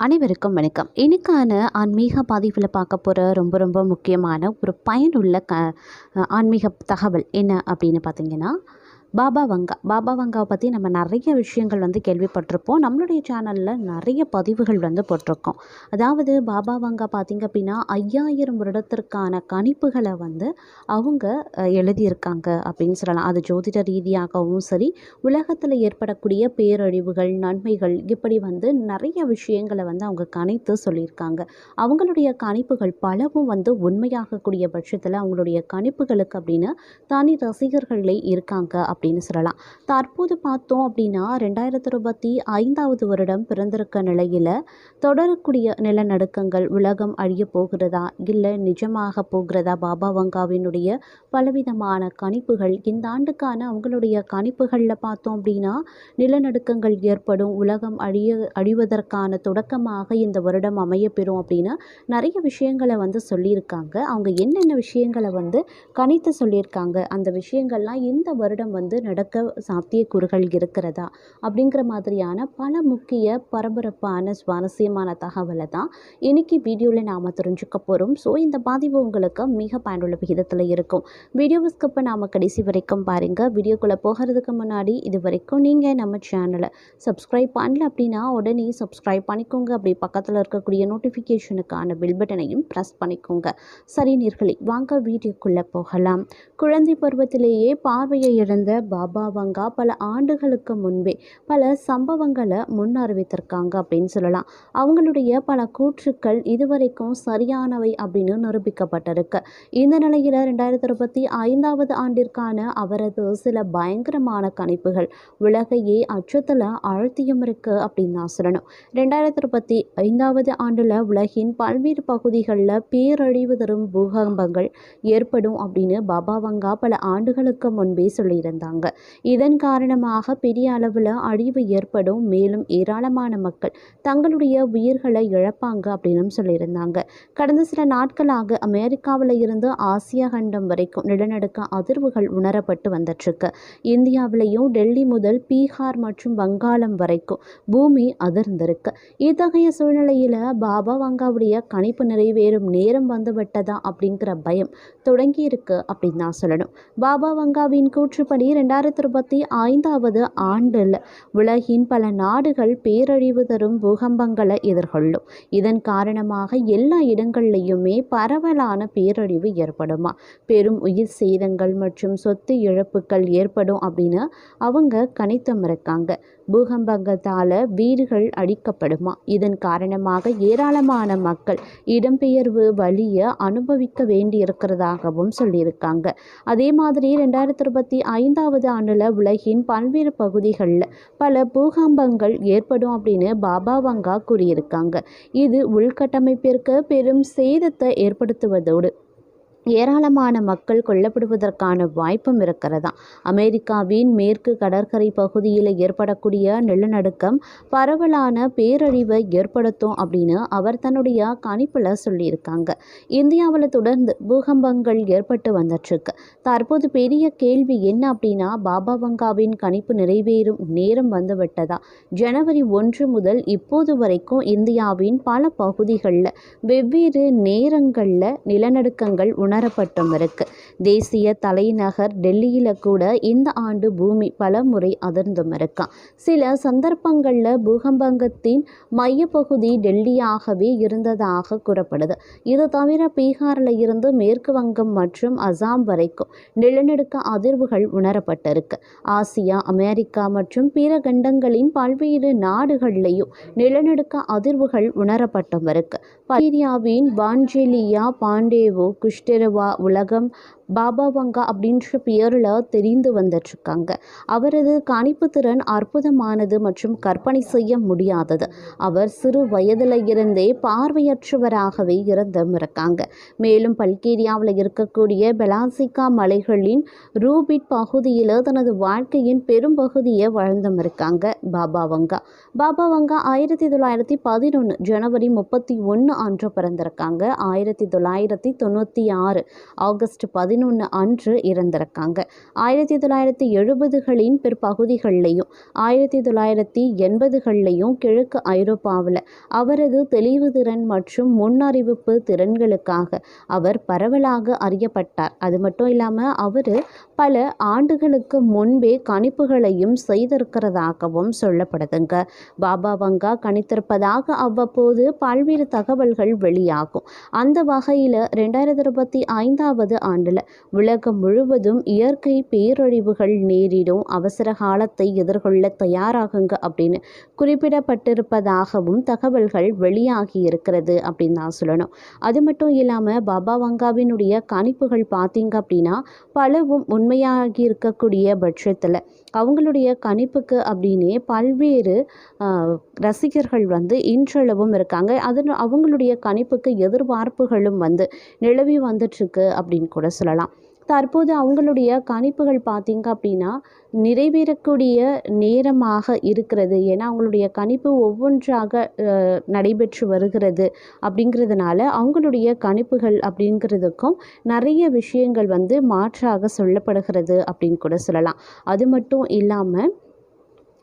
அனைவருக்கும் வணக்கம். எனக்கான ஆன்மீக பதிவில் பார்க்க போகிற ரொம்ப ரொம்ப முக்கியமான ஒரு பயனுள்ள க ஆன்மீக தகவல் என்ன அப்படின்னு பார்த்தீங்கன்னா பாபா வங்கா பாபா வங்காவை பற்றி நம்ம நிறைய விஷயங்கள் வந்து கேள்விப்பட்டிருப்போம். நம்மளுடைய சேனலில் நிறைய பதிவுகள் வந்து போட்டிருக்கோம். அதாவது பாபா வங்கா பார்த்திங்க அப்படின்னா ஐயாயிரம் வருடத்திற்கான கணிப்புகளை வந்து அவங்க எழுதியிருக்காங்க அப்படின்னு சொல்லலாம். அது ஜோதிட ரீதியாகவும் சரி உலகத்தில் ஏற்படக்கூடிய பேரழிவுகள் நன்மைகள் இப்படி வந்து நிறைய விஷயங்களை வந்து அவங்க கணித்து சொல்லியிருக்காங்க. அவங்களுடைய கணிப்புகள் பலவும் வந்து உண்மையாகக்கூடிய பட்சத்தில் அவங்களுடைய கணிப்புகளுக்கு அப்படின்னு தனி ரசிகர்களே இருக்காங்க அப்படின்னு சொல்லலாம். தற்போது பார்த்தோம் அப்படின்னா ரெண்டாயிரத்தி இருபத்தி ஐந்தாவது வருடம் பிறந்திருக்க நிலையில் தொடரக்கூடிய நிலநடுக்கங்கள் உலகம் அழிய போகிறதா இல்லை நிஜமாக போகிறதா? பாபா வங்காவினுடைய பலவிதமான கணிப்புகள் இந்த ஆண்டுக்கான அவங்களுடைய கணிப்புகளில் பார்த்தோம் அப்படின்னா நிலநடுக்கங்கள் ஏற்படும் உலகம் அழிய அழிவதற்கான தொடக்கமாக இந்த வருடம் அமையப்பெறும் அப்படின்னு நிறைய விஷயங்களை வந்து சொல்லியிருக்காங்க. அவங்க என்னென்ன விஷயங்களை வந்து கணித்து சொல்லியிருக்காங்க? அந்த விஷயங்கள்லாம் இந்த வருடம் வந்து வந்து நடக்க சாத்தியக்கூறுகள் இருக்கிறதா? அப்படிங்கிற மாதிரியான பல முக்கிய பரபரப்பான சுவாரஸ்யமான தகவலை தான் இன்னைக்கு வீடியோவில் நாம் தெரிஞ்சுக்க போகிறோம் ஸோ இந்த பாதிப்பு உங்களுக்கு மிக பயனுள்ள விகிதத்தில் இருக்கும். வீடியோவை ஸ்கிப்பை நாம் கடைசி வரைக்கும் பாருங்கள் வீடியோக்குள்ளே போகிறதுக்கு முன்னாடி இது வரைக்கும் நீங்கள் நம்ம சேனலை சப்ஸ்கிரைப் பண்ணல அப்படின்னா உடனே சப்ஸ்கிரைப் பண்ணிக்கோங்க. அப்படி பக்கத்தில் இருக்கக்கூடிய நோட்டிஃபிகேஷனுக்கான பில் பட்டனையும் ப்ரெஸ் பண்ணிக்கோங்க. சரி நேர்களே வாங்க வீடியோக்குள்ளே போகலாம். குழந்தை பருவத்திலேயே பார்வையை இழந்த பாபா வங்கா பல ஆண்டுகளுக்கு முன்பே பல சம்பவங்களை முன் அறிவித்திருக்காங்க அப்படின்னு சொல்லலாம். அவங்களுடைய பல கூற்றுக்கள் இதுவரைக்கும் சரியானவை அப்படின்னு நிரூபிக்கப்பட்டிருக்கு. இந்த நிலையில் ரெண்டாயிரத்தி இருபத்தி ஐந்தாவது ஆண்டிற்கான அவரது சில பயங்கரமான கணிப்புகள் உலகையே அச்சத்தில் அழுத்தியும் இருக்கு அப்படின்னு நான் சொல்லணும். ரெண்டாயிரத்தி இருபத்தி ஐந்தாவது ஆண்டில் உலகின் பல்வேறு பகுதிகளில் பேரழிவு தரும் பூகம்பங்கள் ஏற்படும் அப்படின்னு பாபா வங்கா பல ஆண்டுகளுக்கு முன்பே சொல்லியிருந்தார் சொல்லியிருந்தாங்க இதன் காரணமாக பெரிய அளவில் அழிவு ஏற்படும். மேலும் ஏராளமான மக்கள் தங்களுடைய உயிர்களை இழப்பாங்க அப்படின்னு சொல்லியிருந்தாங்க. கடந்த சில நாட்களாக அமெரிக்காவில் இருந்து ஆசியா கண்டம் வரைக்கும் நிலநடுக்க அதிர்வுகள் உணரப்பட்டு வந்துட்டுருக்கு. இந்தியாவிலையும் டெல்லி முதல் பீகார் மற்றும் வங்காளம் வரைக்கும் பூமி அதிர்ந்திருக்கு. இத்தகைய சூழ்நிலையில் பாபா வங்காவுடைய கணிப்பு நிறைவேறும் நேரம் வந்துவிட்டதா அப்படிங்கிற பயம் தொடங்கியிருக்கு அப்படின்னு நான் சொல்லணும். பாபா வங்காவின் கூற்றுப்படி ரெண்டாயிரத்தி இருபத்தி ஐந்தாவது ஆண்டில் உலகின் பல நாடுகள் பேரழிவு தரும் பூகம்பங்களை எதிர்கொள்ளும். இதன் காரணமாக எல்லா இடங்கள்லையுமே பரவலான பேரழிவு ஏற்படுமா? பெரும் உயிர் சேதங்கள் மற்றும் சொத்து இழப்புகள் ஏற்படும் அப்படின்னு அவங்க கணித்தம் இருக்காங்க பூகம்பங்கத்தால் வீடுகள் அடிக்கப்படுமா இதன் காரணமாக ஏராளமான மக்கள் இடம்பெயர்வு வழியை அனுபவிக்க வேண்டியிருக்கிறதாகவும் சொல்லியிருக்காங்க. அதே மாதிரி ரெண்டாயிரத்தி இருபத்தி ஐந்தாவது ஆண்டில் உலகின் பல்வேறு பகுதிகளில் பல பூகம்பங்கள் ஏற்படும் அப்படின்னு பாபா வங்கா கூறியிருக்காங்க. இது உள்கட்டமைப்பிற்கு பெரும் சேதத்தை ஏற்படுத்துவதோடு ஏராளமான மக்கள் கொல்லப்படுவதற்கான வாய்ப்பும் இருக்கிறதா? அமெரிக்காவின் மேற்கு கடற்கரை பகுதியில் ஏற்படக்கூடிய நிலநடுக்கம் பரவலான பேரழிவை ஏற்படுத்தும் அப்படின்னு அவர் தன்னுடைய கணிப்பில் சொல்லியிருக்காங்க. இந்தியாவில் தொடர்ந்து பூகம்பங்கள் ஏற்பட்டு வந்துட்டுருக்கு. தற்போது பெரிய கேள்வி என்ன அப்படின்னா பாபா வங்காவின் கணிப்பு நிறைவேறும் நேரம் வந்துவிட்டதா ஜனவரி ஒன்று முதல் இப்போது வரைக்கும் இந்தியாவின் பல பகுதிகளில் வெவ்வேறு நேரங்களில் நிலநடுக்கங்கள் உணரப்பட்டும் இருக்கு. தேசிய தலைநகர் டெல்லியில் கூட இந்த ஆண்டு பூமி பல முறை அதிர்ந்தும் இருக்கான் சில சந்தர்ப்பங்களில் பூகம்பங்கத்தின் மையப்பகுதி டெல்லியாகவே இருந்ததாக கூறப்படுது. இது தவிர பீகாரில் இருந்து மேற்கு வங்கம் மற்றும் அசாம் வரைக்கும் நிலநடுக்க அதிர்வுகள் உணரப்பட்டிருக்கு. ஆசியா அமெரிக்கா மற்றும் பிற கண்டங்களின் பல்வேறு நாடுகள்லையும் நிலநடுக்க அதிர்வுகள் உணரப்பட்டும் இருக்கு. பல்கேரியாவின் வான்ஜெலியா பாண்டேவோ குஷ்டெரவா உலகம் பாபா வங்கா அப்படின்ற பேரில் தெரிந்து வந்துட்டுருக்காங்க. அவரது கணிப்பு திறன் அற்புதமானது மற்றும் கற்பனை செய்ய முடியாதது. அவர் சிறு வயதில் இருந்தே பார்வையற்றவராகவே இருந்தும் இருக்காங்க மேலும் பல்கேரியாவில் இருக்கக்கூடிய பெலாசிகா மலைகளின் ரூபிட் பகுதியில் தனது வாழ்க்கையின் பெரும் பகுதியை வாழ்ந்தும் இருக்காங்க பாபா வங்கா. பாபா வங்கா ஆயிரத்தி தொள்ளாயிரத்தி பதினொன்று ஜனவரி முப்பத்தி ஒன்று அன்று பிறந்திருக்காங்க. ஆயிரத்தி தொள்ளாயிரத்தி தொண்ணூற்றி ஆறு ஆகஸ்ட் பதி பதினொன்று அன்று இறந்திருக்காங்க. ஆயிரத்தி தொள்ளாயிரத்தி எழுபதுகளின் பிற்பகுதிகள்லையும் ஆயிரத்தி தொள்ளாயிரத்தி எண்பதுகள்லையும் கிழக்கு ஐரோப்பாவில் அவரது தெளிவு திறன் மற்றும் முன்னறிவிப்பு திறன்களுக்காக அவர் பரவலாக அறியப்பட்டார். அது மட்டும் இல்லாமல் அவர் பல ஆண்டுகளுக்கு முன்பே கணிப்புகளையும் செய்திருக்கிறதாகவும் சொல்லப்படுதுங்க. பாபா வங்கா கணித்திருப்பதாக அவ்வப்போது பல்வேறு தகவல்கள் வெளியாகும். அந்த வகையில் ரெண்டாயிரத்தி இருபத்தி ஐந்தாவது ஆண்டில் உலகம் முழுவதும் இயற்கை பேரழிவுகள் நேரிடும். அவசர காலத்தை எதிர்கொள்ள தயாராகுங்க அப்படின்னு குறிப்பிடப்பட்டிருப்பதாகவும் தகவல்கள் வெளியாகி இருக்கிறது அப்படின்னு தான் சொல்லணும். அது மட்டும் இல்லாமல் பாபா வங்காவினுடைய கணிப்புகள் பார்த்தீங்க அப்படின்னா பலவும் உண்மையாகி இருக்கக்கூடிய பட்சத்தில் அவங்களுடைய கணிப்புக்கு அப்படின்னே பல்வேறு ஆஹ், ரசிகர்கள் வந்து இன்றளவும் இருக்காங்க. அது அவங்களுடைய கணிப்புக்கு எதிர்பார்ப்புகளும் வந்து நிலவி வந்துட்டுருக்கு அப்படின்னு கூட சொல்லலாம். தற்போது அவங்களுடைய கணிப்புகள் பார்த்தீங்க அப்படின்னா நிறைவேறக்கூடிய நேரமாக இருக்கிறது. ஏன்னா அவங்களுடைய கணிப்பு ஒவ்வொன்றாக நடைபெற்று வருகிறது அப்படிங்கிறதுனால அவங்களுடைய கணிப்புகள் அப்படிங்கிறதுக்கும் நிறைய விஷயங்கள் வந்து மாற்றாக சொல்லப்படுகிறது அப்படின்னு கூட சொல்லலாம். அது மட்டும் இல்லாமல்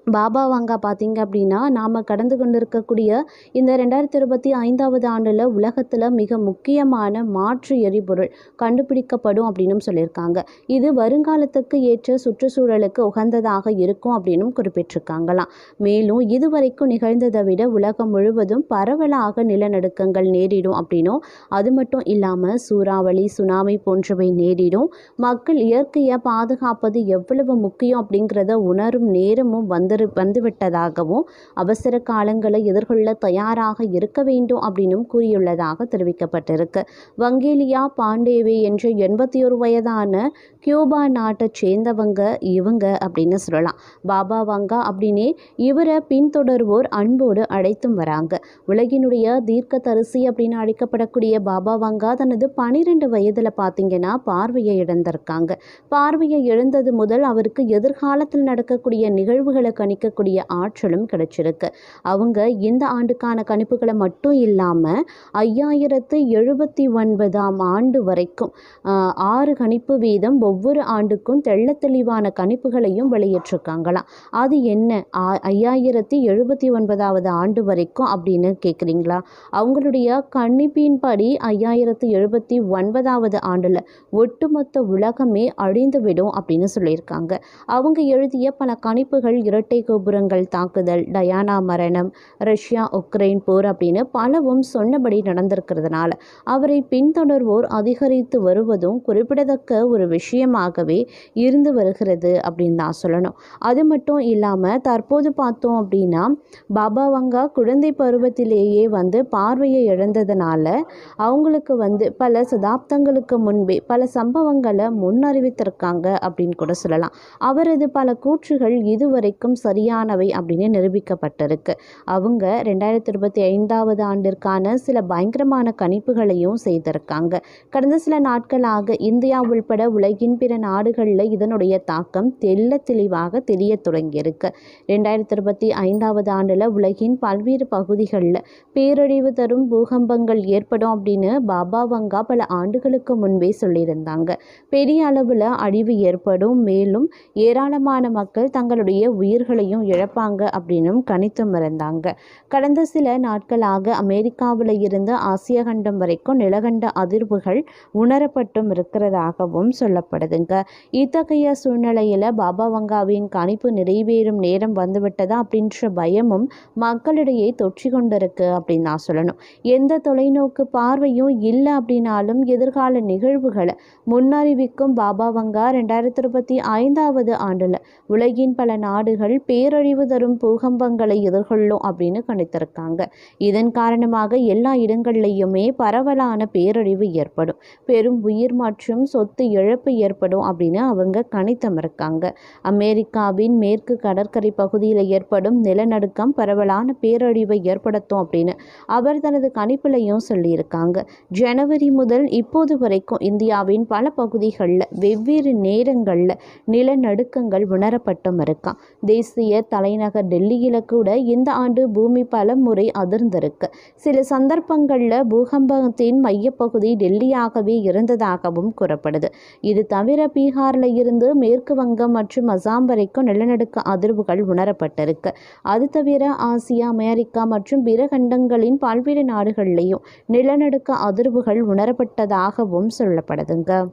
பாபா வாங்கா பார்த்தீங்க அப்படின்னா நாம் கடந்து கொண்டிருக்கக்கூடிய இந்த ரெண்டாயிரத்தி இருபத்தி ஐந்தாவது ஆண்டில் உலகத்தில் மிக முக்கியமான மாற்று எரிபொருள் கண்டுபிடிக்கப்படும் அப்படின்னும் சொல்லியிருக்காங்க. இது வருங்காலத்துக்கு ஏற்ற சுற்றுச்சூழலுக்கு உகந்ததாக இருக்கும் அப்படின்னும் குறிப்பிட்டிருக்காங்களாம். மேலும் இதுவரைக்கும் நிகழ்ந்ததை விட உலகம் முழுவதும் பரவலாக நிலநடுக்கங்கள் நேரிடும் அப்படின்னும் அது மட்டும் இல்லாமல் சூறாவளி சுனாமி போன்றவை நேரிடும். மக்கள் இயற்கையை பாதுகாப்பது எவ்வளவு முக்கியம் அப்படிங்கிறத உணரும் நேரமும் வந்து வந்துவிட்டதாகவும் அவசர காலங்களை எதிர்கொள்ள தயாராக இருக்க வேண்டும் அப்படின்னும் கூறியுள்ளதாக தெரிவிக்கப்பட்டிருக்கு. வங்கேலியா பாண்டேவே என்ற எண்பத்தி ஒரு வயதான கியூபா நாட்டை சேர்ந்தவங்க இவங்க அப்படின்னு சொல்லலாம். பாபா வங்கா அப்படின்னே இவரை பின்தொடர்வோர் அன்போடு அழைத்தும் வராங்க. உலகினுடைய தீர்க்கதரிசி அப்படின்னு அழைக்கப்படக்கூடிய பாபா வங்கா தனது பனிரெண்டு வயதில் பார்த்தீங்கன்னா பார்வையை இழந்திருக்காங்க. பார்வையை இழந்தது முதல் அவருக்கு எதிர்காலத்தில் நடக்கக்கூடிய நிகழ்வுகளுக்கு கணிக்கக்கூடிய ஆற்றலும் கிடைச்சிருக்கு. அவங்க இந்த ஆண்டுக்கான கணிப்புகளை மட்டும் இல்லாமல் ஐயாயிரத்து எழுபத்தி ஒன்பதாம் ஆண்டு வரைக்கும் ஆறு கணிப்பு வீதம் ஒவ்வொரு ஆண்டுக்கும் தெள்ள தெளிவான கணிப்புகளையும் வெளியிட்டிருக்காங்களாம். அது என்ன? ஐயாயிரத்தி எழுபத்தி ஒன்பதாவது ஆண்டு வரைக்கும் அப்படின்னு கேட்குறீங்களா அவங்களுடைய கணிப்பின்படி ஐயாயிரத்து எழுபத்தி ஒன்பதாவது ஆண்டில் ஒட்டுமொத்த உலகமே அழிந்துவிடும் அப்படின்னு சொல்லியிருக்காங்க. அவங்க எழுதிய பல கணிப்புகள் இரட்டை கோபுரங்கள் தாக்குதல் டயானா மரணம் ரஷ்யா உக்ரைன் போர் அப்படின்னு பலவும் சொன்னபடி நடந்திருக்கிறதுனால அவரை பின்தொடர்வோர் அதிகரித்து வருவதும் குறிப்பிடத்தக்க ஒரு விஷயமாகவே இருந்து வருகிறது அப்படின்னு தான் சொல்லணும். அது மட்டும் இல்லாமல் தற்போது பார்த்தோம் அப்படின்னா பாபா வங்கா குழந்தை பருவத்திலேயே வந்து பார்வையை இழந்ததுனால அவங்களுக்கு வந்து பல சதாப்தங்களுக்கு முன்பே பல சம்பவங்களை முன்னறிவித்திருக்காங்க அப்படின்னு கூட சொல்லலாம். அவரது பல கூற்றுகள் இதுவரைக்கும் சரியானவை அப்படின்னு நிரூபிக்கப்பட்டிருக்கு. அவங்க ரெண்டாயிரத்தி இருபத்தி ஐந்தாவது ஆண்டிற்கான சில பயங்கரமான கணிப்புகளையும் செய்திருக்காங்க. கடந்த சில நாட்களாக இந்தியா உள்பட உலகின் பிற நாடுகளில் இதனுடைய தாக்கம் தெள்ள தெளிவாக தெரிய தொடங்கியிருக்கு. ரெண்டாயிரத்தி இருபத்தி ஐந்தாவது ஆண்டில் உலகின் பல்வேறு பகுதிகளில் பேரழிவு தரும் பூகம்பங்கள் ஏற்படும் அப்படின்னு பாபா வங்கா பல ஆண்டுகளுக்கு முன்பே சொல்லியிருந்தாங்க. பெரிய அளவில் அழிவு ஏற்படும். மேலும் ஏராளமான மக்கள் தங்களுடைய உயிர்கள் உயிர்களையும் இழப்பாங்க அப்படின்னும் கணித்து மறந்தாங்க. கடந்த சில நாட்களாக அமெரிக்காவில் இருந்து ஆசிய கண்டம் வரைக்கும் நிலகண்ட அதிர்வுகள் உணரப்பட்டும் இருக்கிறதாகவும் சொல்லப்படுதுங்க. இத்தகைய சூழ்நிலையில் பாபா வங்காவின் கணிப்பு நிறைவேறும் நேரம் வந்துவிட்டதா அப்படின்ற பயமும் மக்களிடையே தொற்றி கொண்டிருக்கு அப்படின்னு நான் சொல்லணும். எந்த தொலைநோக்கு பார்வையும் இல்லை அப்படின்னாலும் எதிர்கால நிகழ்வுகளை முன்னறிவிக்கும் பாபா வங்கா ரெண்டாயிரத்தி இருபத்தி ஐந்தாவது ஆண்டில் உலகின் பல நாடுகள் பேரழிவு தரும் பூகம்பங்களை எதிர்கொள்ளும் அப்படின்னு கணித்திருக்காங்க. இதன் காரணமாக எல்லா இடங்கள்லையுமே பரவலான பேரழிவு ஏற்படும். பெரும் உயிர் மற்றும் சொத்து இழப்பு ஏற்படும் அப்படின்னு அவங்க கணித்தம் இருக்காங்க அமெரிக்காவின் மேற்கு கடற்கரை பகுதியில் ஏற்படும் நிலநடுக்கம் பரவலான பேரழிவை ஏற்படுத்தும் அப்படின்னு அவர் தனது கணிப்பிலையும் சொல்லியிருக்காங்க. ஜனவரி முதல் இப்போது வரைக்கும் இந்தியாவின் பல பகுதிகளில் வெவ்வேறு நேரங்களில் நிலநடுக்கங்கள் உணரப்பட்டும் இருக்கான் தேசிய தேசிய தலைநகர் டெல்லியில் கூட இந்த ஆண்டு பூமி பல முறை அதிர்ந்திருக்கு. சில சந்தர்ப்பங்களில் பூகம்பத்தின் மையப்பகுதி டெல்லியாகவே இருந்ததாகவும் கூறப்படுது. இது தவிர பீகாரில் இருந்து மேற்கு வங்கம் மற்றும் அசாம் வரைக்கும் நிலநடுக்க அதிர்வுகள் உணரப்பட்டிருக்கு. அது தவிர ஆசியா அமெரிக்கா மற்றும் பிற கண்டங்களின் பல்வேறு நாடுகளிலையும் நிலநடுக்க அதிர்வுகள் உணரப்பட்டதாகவும் சொல்லப்படுதுங்க.